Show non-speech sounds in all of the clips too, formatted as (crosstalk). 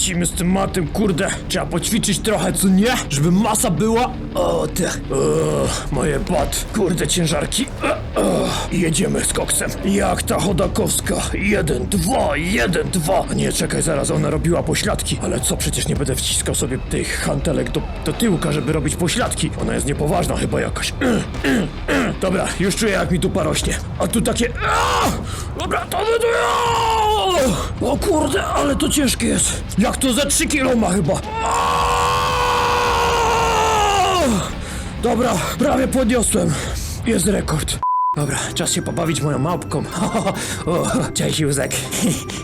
lecimy z tym matem, kurde. Trzeba poćwiczyć trochę, co nie? Żeby masa była. O, tak. O, moje bat. Kurde, ciężarki. Jedziemy z koksem. Jak ta chodakowska. Jeden, dwa, jeden, dwa. Nie, czekaj, zaraz ona robiła pośladki. Ale co, przecież nie będę wciskał sobie tych hantelek do, do tyłka, żeby robić pośladki. Ona jest niepoważna chyba jakaś. (clears throat) Dobra, już czuję jak mi dupa rośnie. A tu takie... Dobra, to będę... O kurde, ale to ciężkie jest. Jak to ze 3 kilo ma chyba. Dobra, prawie podniosłem. Jest rekord. Dobra, czas się pobawić moją małpką. (laughs) o, cześć Józek.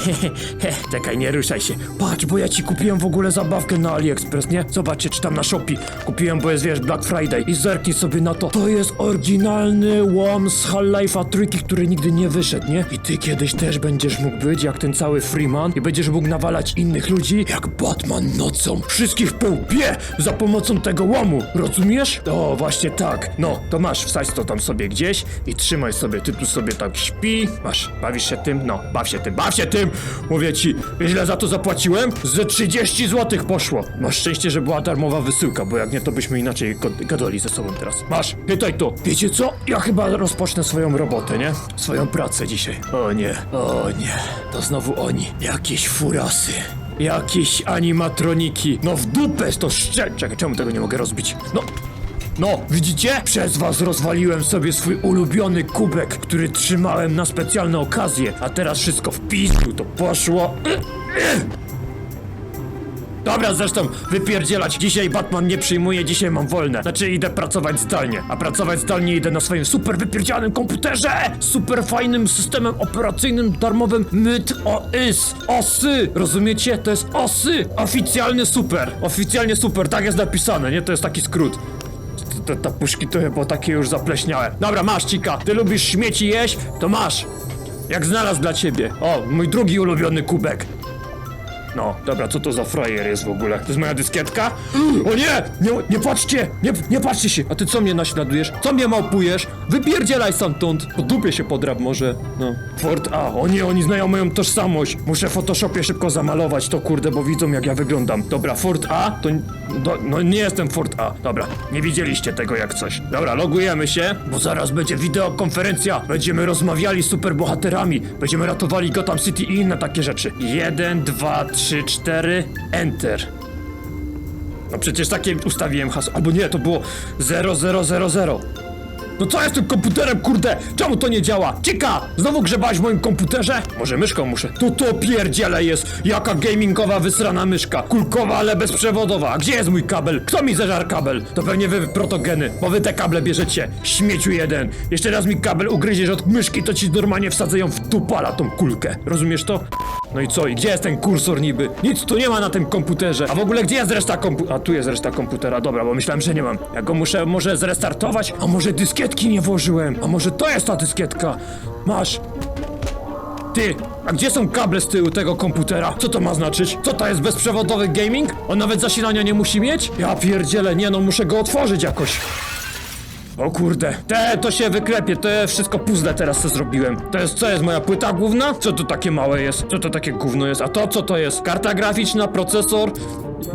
(laughs) Czekaj, nie ruszaj się. Patrz, bo ja ci kupiłem w ogóle zabawkę na AliExpress, nie? Zobaczcie, czy tam na Shopee. Kupiłem, bo jest, wiesz, Black Friday. I zerknij sobie na to. To jest oryginalny łom z Half-Life'a trójki, który nigdy nie wyszedł, nie? I ty kiedyś też będziesz mógł być jak ten cały Freeman i będziesz mógł nawalać innych ludzi jak Batman nocą. Wszystkich po łbie za pomocą tego łomu. Rozumiesz? O, właśnie tak. No, to masz, wsadź to tam sobie gdzieś i trzymaj sobie. Ty tu sobie tak śpi. Masz, bawisz się tym? No, baw się tym, baw się tym! Mówię ci, wiesz ile za to zapłaciłem? Ze 30 zł poszło. Masz szczęście, że była darmowa wysyłka, bo jak nie, to byśmy inaczej gad- gadali ze sobą teraz. Masz, pytaj to. Wiecie co? Ja chyba rozpocznę swoją robotę, nie? Swoją pracę dzisiaj. O nie, o nie. To znowu oni. Jakieś furasy. Jakieś animatroniki. No w dupę to szczel... Czekaj, czemu tego nie mogę rozbić? No, no, widzicie? Przez was rozwaliłem sobie swój ulubiony kubek, który trzymałem na specjalne okazje, a teraz wszystko w pizdu to poszło. Dobra, zresztą wypierdzielać. Dzisiaj Batman nie przyjmuje, dzisiaj mam wolne. Znaczy idę pracować zdalnie, a pracować zdalnie idę na swoim super wypierdzielanym komputerze! Super fajnym systemem operacyjnym darmowym MyT OIS. OSY! Rozumiecie? To jest OSY! Oficjalny super! Oficjalnie super, tak jest napisane, nie? To jest taki skrót. Te, puszki to chyba takie już zapleśniałe. Dobra, masz cika. Ty lubisz śmieci jeść? To masz. Jak znalazł dla ciebie. O, mój drugi ulubiony kubek. No, dobra, co to za frajer jest w ogóle? To jest moja dyskietka? O nie! Nie, nie patrzcie! Nie, nie patrzcie się! A ty co mnie naśladujesz? Co mnie małpujesz? Wypierdzielaj stamtąd! Po dupie się podrap może, no. Ford A, o nie, oni znają moją tożsamość. Muszę w Photoshopie szybko zamalować to, kurde, bo widzą jak ja wyglądam. Dobra, Ford A, to... Do, no nie jestem Ford A. Dobra, nie widzieliście tego jak coś. Dobra, logujemy się, bo zaraz będzie wideokonferencja. Będziemy rozmawiali z superbohaterami. Będziemy ratowali Gotham City i inne takie rzeczy. Jeden, dwa, trzy, cztery, enter. No przecież takie ustawiłem hasło. Albo nie, to było 0000. No co jest tym komputerem, kurde? Czemu to nie działa? Cika! Znowu grzebałeś w moim komputerze? Może myszką muszę? Tu to pierdziele jest! Jaka gamingowa wysrana myszka! Kulkowa, ale bezprzewodowa! A gdzie jest mój kabel? Kto mi zeżar kabel? To pewnie wy protogeny, bo wy te kable bierzecie. Śmieciu jeden! Jeszcze raz mi kabel ugryziesz od myszki, to ci normalnie wsadzę ją w dupala tą kulkę. Rozumiesz to? No i co? I gdzie jest ten kursor niby? Nic tu nie ma na tym komputerze. A w ogóle gdzie jest reszta kompu... A tu jest reszta komputera, dobra, bo myślałem, że nie mam. Ja go muszę może zrestartować? A może dyskietki nie włożyłem? A może to jest ta dyskietka? Masz. Ty, a gdzie są kable z tyłu tego komputera? Co to ma znaczyć? Co to jest bezprzewodowy gaming? On nawet zasilania nie musi mieć? Ja pierdzielę, nie no, muszę go otworzyć jakoś. O kurde, te to się wyklepie, to ja wszystko puzzle teraz co zrobiłem. To jest, co jest moja płyta główna? Co to takie małe jest? Co to takie gówno jest? A to co to jest? Karta graficzna, procesor?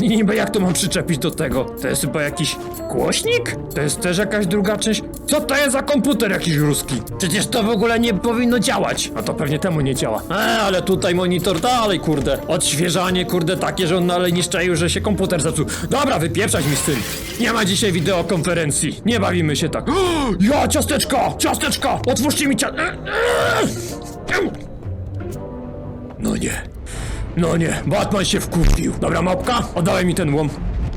I niby jak to mam przyczepić do tego? To jest chyba jakiś głośnik? To jest też jakaś druga część? Co to jest za komputer jakiś ruski? Przecież to w ogóle nie powinno działać. A to pewnie temu nie działa. E, ale tutaj monitor dalej, kurde. Odświeżanie, kurde, takie, że on dalej nie szczaił, że się komputer zepsuł. Dobra, wypieprzać mi z tym. Nie ma dzisiaj wideokonferencji. Nie bawimy się tak. (gasps) Ja, ciasteczka! Ciasteczka! Otwórzcie mi cia... No nie. No nie, Batman się wkurwił. Dobra, mapka, oddawaj mi ten łom.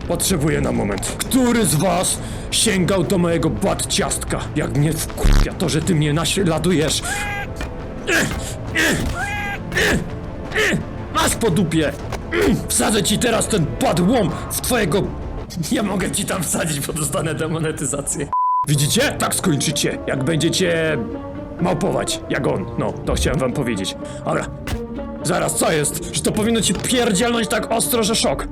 Potrzebuję na moment. Który z was sięgał do mojego bat ciastka? Jak mnie wkurwia to, że ty mnie naśladujesz. Masz po dupie. Wsadzę ci teraz ten bat łom w twojego... Nie mogę ci tam wsadzić, bo dostanę demonetyzację. Widzicie? Tak skończycie, jak będziecie małpować, jak on. No, to chciałem wam powiedzieć. Dobra. Zaraz, co jest? Że to powinno ci pierdzielnąć tak ostro, że szok.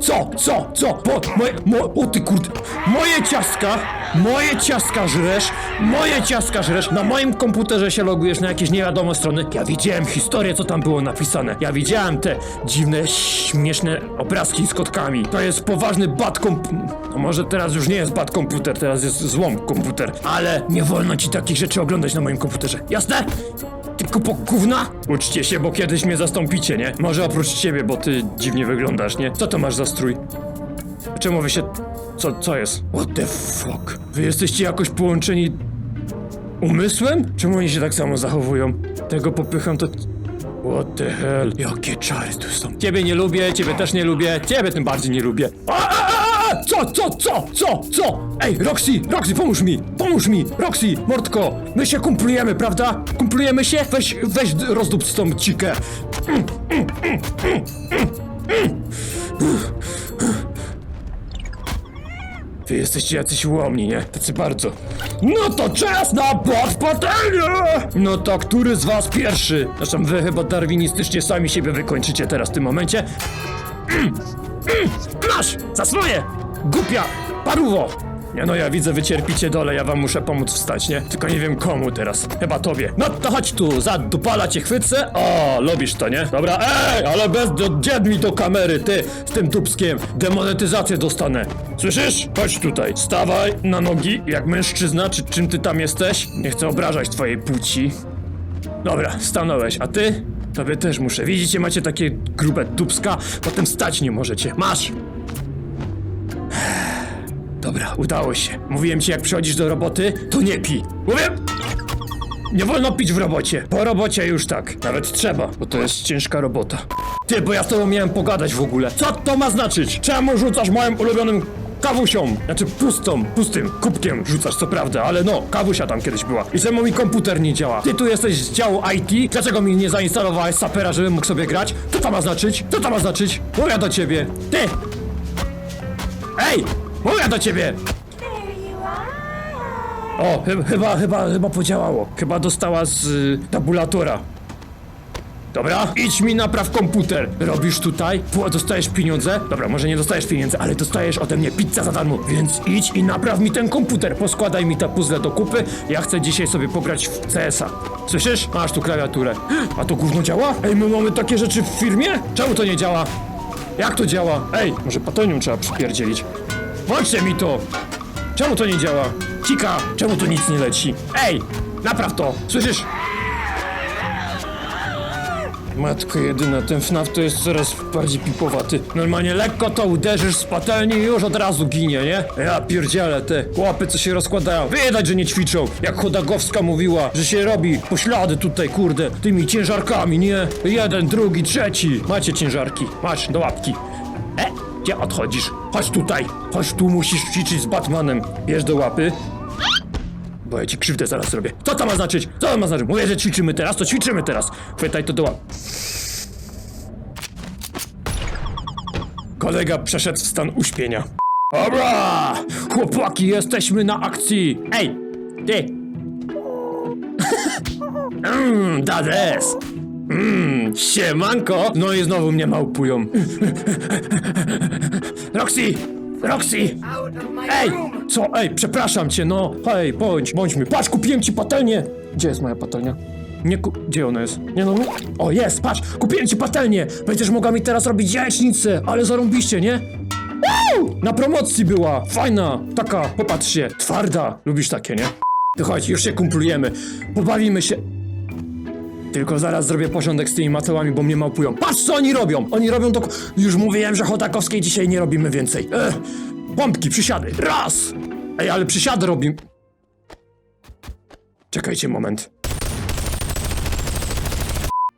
Co? Co? Co? Bo moje... Mo, o ty kurde... Moje ciastka Moje ciastka żresz, moje ciastka żresz, na moim komputerze się logujesz na jakieś nie wiadomo strony. Ja widziałem historię, co tam było napisane. Ja widziałem te dziwne, śmieszne obrazki z kotkami. To jest poważny bad komp... No może teraz już nie jest bad komputer, teraz jest złom komputer. Ale nie wolno ci takich rzeczy oglądać na moim komputerze. Jasne? Ty kupo gówna? Uczcie się, bo kiedyś mnie zastąpicie, nie? Może oprócz ciebie, bo ty dziwnie wyglądasz, nie? Co to masz za strój? Czemu wy się... Co, co jest? What the fuck? Wy jesteście jakoś połączeni... Umysłem? Czemu oni się tak samo zachowują? Tego popycham to... What the hell? Jakie czary tu są? Ciebie nie lubię, ciebie też nie lubię, ciebie tym bardziej nie lubię. A, a, a! Co, co, co, co, co? Ej, Roxy, Roxy, pomóż mi, pomóż mi, Roxy, mordko, my się kumplujemy, prawda? Kumplujemy się? Weź, weź rozdób z tą cikę. Wy jesteście jacyś łomni, nie? Tacy bardzo. No to czas na podpatenie! No to który z was pierwszy? Zresztą wy chyba darwinistycznie sami siebie wykończycie teraz w tym momencie. Mm, mm, masz! Za swoje! Głupia! Paruwo! Nie no, ja widzę, wy cierpicie dole, ja wam muszę pomóc wstać, nie? Tylko nie wiem komu teraz. Chyba tobie. No to chodź tu, za dupala cię chwycę. O, lubisz to, nie? Dobra, ej, ale bez do, mi do kamery, ty, z tym dupskiem. Demonetyzację dostanę. Słyszysz? Chodź tutaj. Stawaj na nogi, jak mężczyzna, czy czym ty tam jesteś? Nie chcę obrażać twojej płci. Dobra, stanąłeś, a ty? Tobie też muszę. Widzicie, macie takie grube dupska, potem stać nie możecie. Masz! Dobra, udało się. Mówiłem ci, jak przychodzisz do roboty, to nie pij. Mówię! Nie wolno pić w robocie. Po robocie już tak. Nawet trzeba, bo to jest ciężka robota. Ty, bo ja z tobą miałem pogadać w ogóle. Co to ma znaczyć? Czemu rzucasz moim ulubionym kawusią? Znaczy pustą, pustym kubkiem rzucasz, co prawda, ale no, kawusia tam kiedyś była. I czemu mi komputer nie działa? Ty tu jesteś z działu IT? Dlaczego mi nie zainstalowałeś sapera, żebym mógł sobie grać? Co to ma znaczyć? Co to ma znaczyć? Mówię do ciebie. Ty! Ej! Mówię do ciebie! O, chy- chyba, chyba, chyba podziałało. Chyba dostała z y, tabulatora. Dobra, idź mi napraw komputer. Robisz tutaj, pł- dostajesz pieniądze. Dobra, może nie dostajesz pieniędzy, ale dostajesz ode mnie pizza za darmo. Więc idź i napraw mi ten komputer. Poskładaj mi te puzzle do kupy. Ja chcę dzisiaj sobie pograć w CS-a. Słyszysz? Masz tu klawiaturę. A to gówno działa? Ej, my mamy takie rzeczy w firmie? Czemu to nie działa? Jak to działa? Ej, może patonium trzeba przypierdzielić. Włączcie mi to! Czemu to nie działa? Cika, czemu tu nic nie leci? Ej, napraw to! Słyszysz? Matko jedyna, ten FNAF to jest coraz bardziej pipowaty. Normalnie lekko to uderzysz z patelni i już od razu ginie, nie? Ja pierdzielę te łapy, co się rozkładają. Widać, że nie ćwiczą. Jak Chodagowska mówiła, że się robi poślady tutaj, kurde, tymi ciężarkami, nie? Jeden, drugi, trzeci. Macie ciężarki. Masz, do łapki. E, gdzie odchodzisz? Chodź tutaj. Chodź tu, musisz ćwiczyć z Batmanem. Bierz do łapy. Bo ja ci krzywdę zaraz zrobię. Co to ma znaczyć? Co to ma znaczyć? Mówię, że ćwiczymy teraz, to ćwiczymy teraz. Chwytaj to do łap. Kolega przeszedł w stan uśpienia. Dobra! Chłopaki, jesteśmy na akcji! Ej! Ty! Mmm, (laughs) dades! Mmm, siemanko! No i znowu mnie małpują. Roxy! Roxy! Ej! Co? Ej, przepraszam cię, no! Hej, bądź, bądźmy. Patrz, kupiłem ci patelnię! Gdzie jest moja patelnia? Nie ku... Gdzie ona jest? Nie no, no... O, jest, patrz! Kupiłem ci patelnię! Będziesz mogła mi teraz robić jajecznicę, ale zarąbiście, nie? Woo! Na promocji była! Fajna! Taka, popatrz się, twarda! Lubisz takie, nie? To chodź, już się kumplujemy. Pobawimy się... Tylko zaraz zrobię porządek z tymi matołami, bo mnie małpują. Patrz, co oni robią! Oni robią to... Już mówiłem, że Chodakowskiej dzisiaj nie robimy więcej. Ech, pompki, przysiady. Raz! Ej, ale przysiady robimy... Czekajcie moment.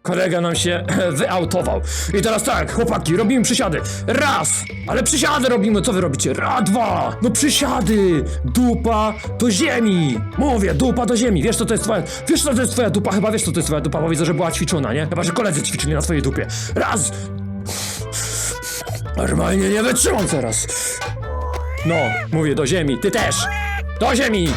Kolega nam się (clears throat) wyautował. I teraz tak, chłopaki, robimy przysiady. Raz! Ale przysiady robimy, co wy robicie? Raz, dwa! No przysiady! Dupa do ziemi! Mówię, dupa do ziemi. Wiesz co to jest twoja... Wiesz co to jest twoja dupa? Chyba wiesz co to jest twoja dupa, bo widzę, że była ćwiczona, nie? Chyba, że koledzy ćwiczyli na twojej dupie. Raz! Normalnie nie wytrzymam teraz. No, mówię do ziemi, ty też! Do ziemi!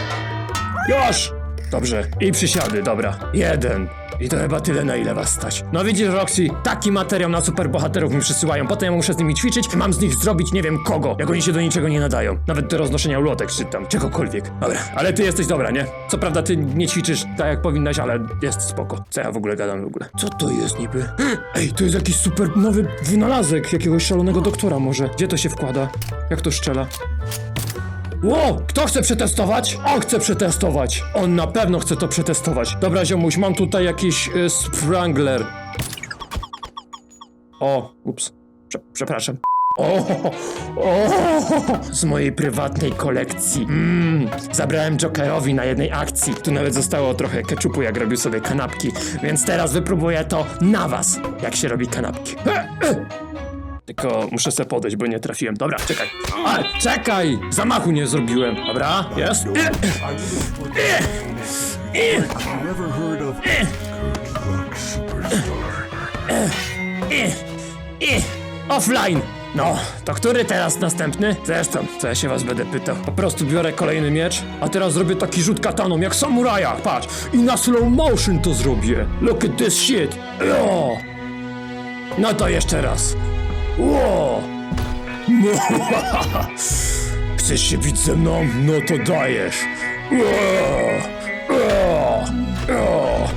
Już! Dobrze, i przysiady, dobra. Jeden, I to chyba tyle, na ile was stać. No widzisz, Roxy, taki materiał na superbohaterów mi przysyłają. Potem ja muszę z nimi ćwiczyć mam z nich zrobić nie wiem kogo. Jak oni się do niczego nie nadają. Nawet do roznoszenia ulotek czy tam czegokolwiek. Dobra, ale ty jesteś dobra, nie? Co prawda ty nie ćwiczysz tak jak powinnaś, ale jest spoko. Co ja w ogóle gadam w ogóle? Co to jest niby? (gasps) Ej, to jest jakiś super nowy wynalazek jakiegoś szalonego doktora może. Gdzie to się wkłada? Jak to strzela? Ło! Kto chce przetestować? On chce przetestować! On na pewno chce to przetestować. Dobra, ziomuś, mam tutaj jakiś y, sprangler. O, ups. Prze przepraszam. O, o, z mojej prywatnej kolekcji. Mmm, zabrałem Jokerowi na jednej akcji. Tu nawet zostało trochę keczupu, jak robił sobie kanapki. Więc teraz wypróbuję to na was, jak się robi kanapki. E, e. Tylko muszę se podejść, bo nie trafiłem. Dobra, czekaj. A, czekaj! Zamachu nie zrobiłem. Dobra, jest. Never heard of Kurt Rock Superstar. Offline! No, to który teraz następny? Zresztą, co ja się was będę pytał. Po prostu biorę kolejny miecz, a teraz zrobię taki rzut kataną jak samuraja, patrz! I na slow motion to zrobię! Look at this shit! Jo! No to jeszcze raz. Ło! (laughs) Chcesz się bić ze mną? No to dajesz. Ło! Ło! Ło!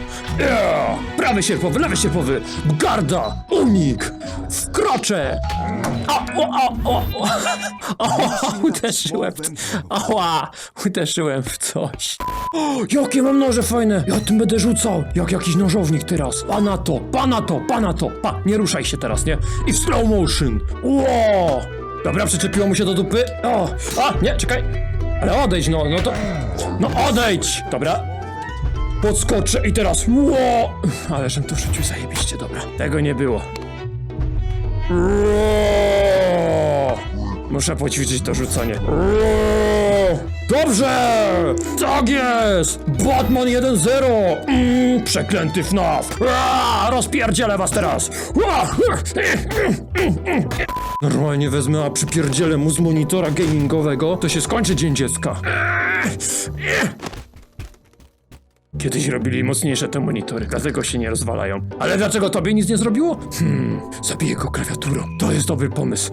Prawy sierpowy, lewy sierpowy! Garda! Unik! Wkroczę! O, o, o, o, o. o, uderzyłem. Ała! Uderzyłem w coś. O, jakie mam noże fajne! Ja tym będę rzucał! Jak jakiś nożownik teraz. Pa na to, pa na to, pa na to, pa! Nie ruszaj się teraz, nie? I w slow motion! Ło! Dobra, przyczepiło mu się do dupy. O! A, nie, czekaj! Ale odejdź, no, no to... No odejdź! Dobra, Podskoczę i teraz. Ło! Ale żem to wrzucił zajebiście, dobra. Tego nie było. Ło! Muszę poćwiczyć to rzucanie. Dobrze! Tak jest! Batman 1-0! Mm, przeklęty FNAF! Rozpierdzielę was teraz! Normalnie wezmę, a przypierdzielę mu z monitora gamingowego, to się skończy Dzień Dziecka. Kiedyś robili mocniejsze te monitory, dlatego się nie rozwalają. Ale dlaczego tobie nic nie zrobiło? Hmm, zabiję go klawiaturą. To jest dobry pomysł.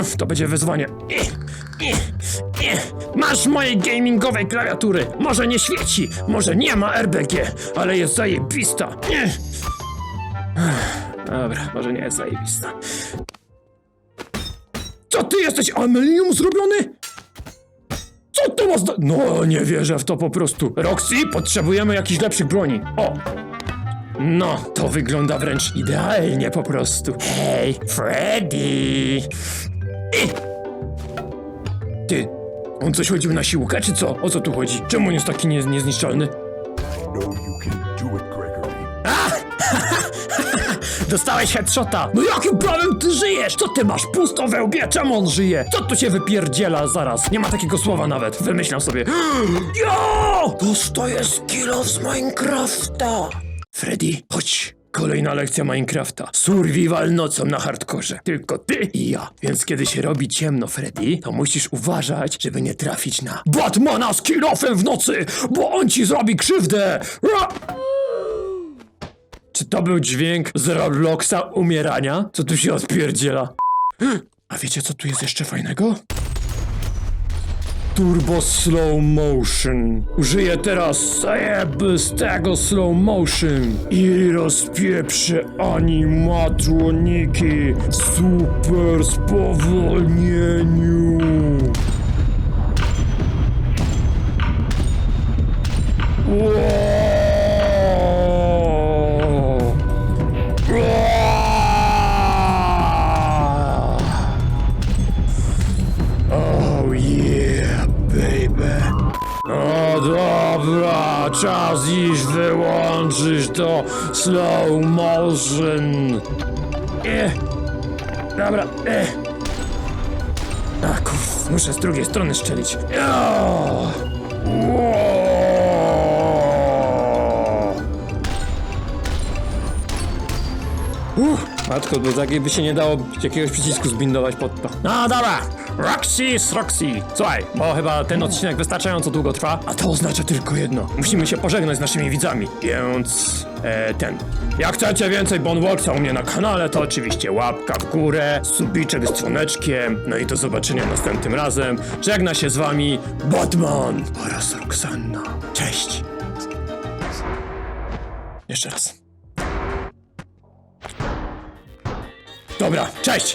Uff, to będzie wyzwanie. Masz mojej gamingowej klawiatury. Może nie świeci, może nie ma RBG, ale jest zajebista. Dobra, może nie jest zajebista. Co ty jesteś aluminium zrobiony? Co to ma zda... No, nie wierzę w to po prostu. Roxy, potrzebujemy jakichś lepszych broni. O! No, to wygląda wręcz idealnie po prostu. Hej, Freddy! I! Ty, on coś chodził na siłkę, czy co? O co tu chodzi? Czemu on jest taki nie, niezniszczalny? No, you can do it. Dostałeś headshota! No jakim prawem ty żyjesz? Co ty masz pusto we łbie? Czemu on żyje? Co tu się wypierdziela zaraz? Nie ma takiego słowa nawet. Wymyślam sobie. (gasps) Jo! Dostaję skillo z Minecrafta! Freddy, chodź. Kolejna lekcja Minecrafta. Survival nocą na hardkorze. Tylko ty i ja. Więc kiedy się robi ciemno, Freddy, to musisz uważać, żeby nie trafić na Batmana z kilofem w nocy, bo on ci zrobi krzywdę! Ra! Czy to był dźwięk z Robloxa umierania? Co tu się odpierdziela? A wiecie co tu jest jeszcze fajnego? Turbo Slow Motion. Użyję teraz zajebistego slow motion i rozpieprzę animatroniki w super spowolnieniu. Wow. Czas iść wyłączyć to slow motion. E, dobra, e. A muszę z drugiej strony szczelić. O! Wow. Matko, do takiej by się nie dało jakiegoś przycisku zbindować pod to. No dobra! Roxy z Roxy! Słuchaj, bo chyba ten odcinek wystarczająco długo trwa, a to oznacza tylko jedno. Musimy się pożegnać z naszymi widzami, więc... E, ten. Jak chcecie więcej Bonwalksa u mnie na kanale, to oczywiście łapka w górę, subiczek z dzwoneczkiem, no i do zobaczenia następnym razem. Żegna się z wami Batman oraz Roxanna. Cześć! Jeszcze raz. Dobra, cześć!